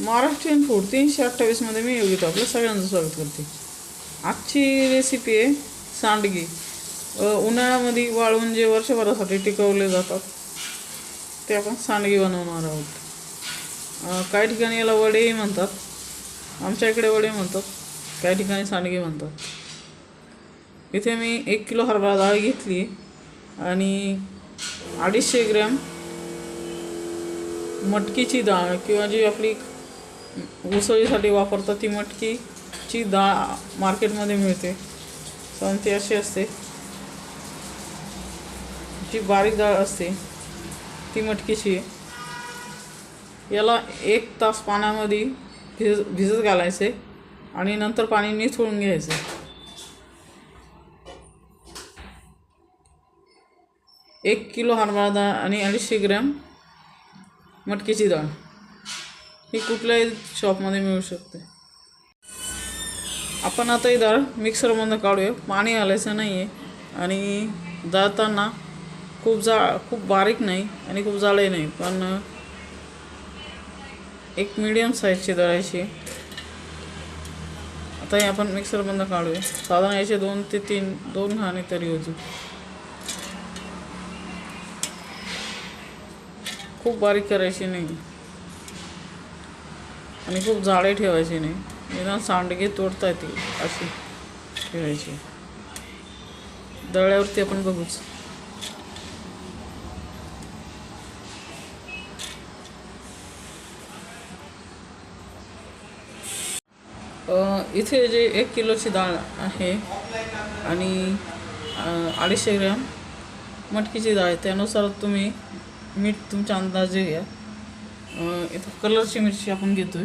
Maharashtrian food तीनशे अठ्ठावीसमध्ये मी योगित आपलं सगळ्यांचं स्वागत करते. आजची रेसिपी आहे सांडगी. उन्हाळ्यामध्ये वाळवून जे वर्षभरासाठी टिकवले जातात ते आपण सांडगी बनवणार आहोत. काही ठिकाणी याला वडेही म्हणतात. आमच्या इकडे वडे म्हणतात. काही ठिकाणी सांडगी म्हणतात. इथे मी एक किलो हरभरा डाळ घेतली आणि अडीचशे ग्रॅम मटकीची डाळ किंवा जी आपली उसळीसाठी वापरतात ती मटकीची डाळ मार्केटमध्ये मिळते. पण ती अशी असते. जी बारीक डाळ असते ती मटकीची. याला एक तास पाण्यामध्ये भिज भिजत घालायचे आणि नंतर पाणी निथळून घ्यायचे. एक किलो हरभरा डाळ आणि अडीचशे ग्रॅम मटकीची डाळ. ही कुठल्याही शॉपमध्ये मिळू शकते. आपण आता ही डाळ मिक्सरमधनं काढूया. पाणी घालायचं नाही आहे आणि दळताना खूप जा खूप बारीक नाही आणि खूप जाळे नाही. पण एक मीडियम साईजची दळायची आता हे आपण मिक्सरमधनं काढूया. साधारण याचे दोन ते तीन दोन घाणे तरी होतील. खूप बारीक करायची नाही आणि खूप जाडे ठेवायची नाही. ना सांडगे तोडता येतील अशी ठेवायची. दळ्यावरती आपण बघूच. इथे जे एक किलोची डाळ आहे आणि अडीचशे ग्रॅम मटकीची डाळ त्यानुसार तुम्ही मीठ तुमच्या अंदाजे घ्या. इथं कलरची मिरची आपण घेतोय.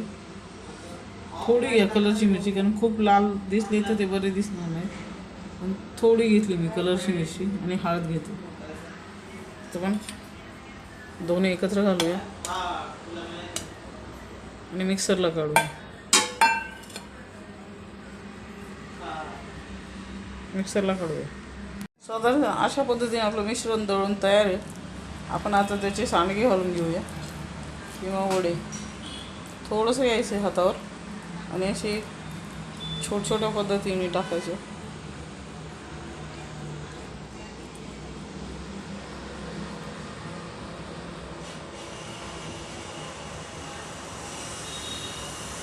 थोडी घ्या कलरची मिरची कारण खूप लाल दिसली तर ते बरे दिसणार नाही. पण थोडी घेतली मी कलरची मिरची आणि हळद घेतो तर पण दोन्ही एकत्र घालूया. आणि मिक्सरला काढूया. मिक्सरला काढूया. साधारण अशा पद्धतीने आपलं मिश्रण दळून तयार आहे. आपण आता त्याचे सांडगे घालून घेऊया. किंवा वडे. थोडंसं यायचं हातावर आणि असे छोट छोट्या पद्धतीने टाकायचे.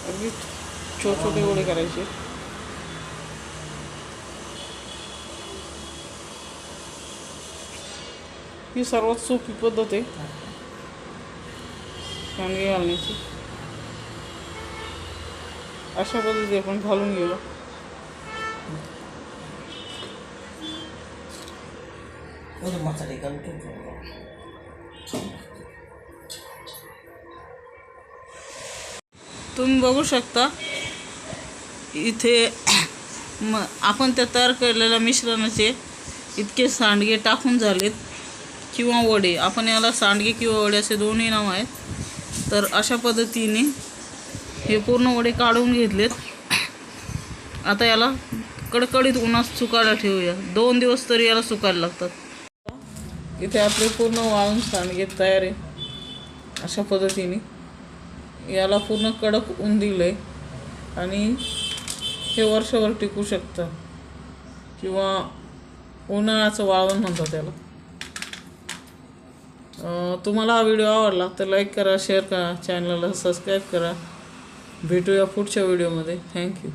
अगदी छोटे छोटे वडे करायचे. ही सर्वात सोपी पद्धत आहे. सांडगे घालण्याची. अशा पद्धती आपण घालून घेऊ. तुम्ही बघू शकता इथे म आपण त्या तयार केलेल्या मिश्रणाचे इतके सांडगे टाकून झालेत किंवा वडे. आपण याला सांडगे किंवा वडे असे दोन्ही नाव आहेत. तर अशा पद्धतीने हे पूर्ण वडे काढून घेतलेत. आता याला कडकडीत उन्हात सुकायला ठेवूया. दोन दिवस तरी याला सुकायला लागतात. इथे आपले पूर्ण वाळून सांडगे तयार आहे. अशा पद्धतीने याला पूर्ण कडक ऊन दिलं आहे आणि हे वर्षभर टिकू शकतं. किंवा उन्हाळ्याचं वाळवण म्हणतात त्याला तुम्हाला हा व्हिडिओ आवडला तर लाईक करा शेअर करा चॅनलला सबस्क्राईब करा. भेटूया पुढच्या व्हिडिओमध्ये थँक्यू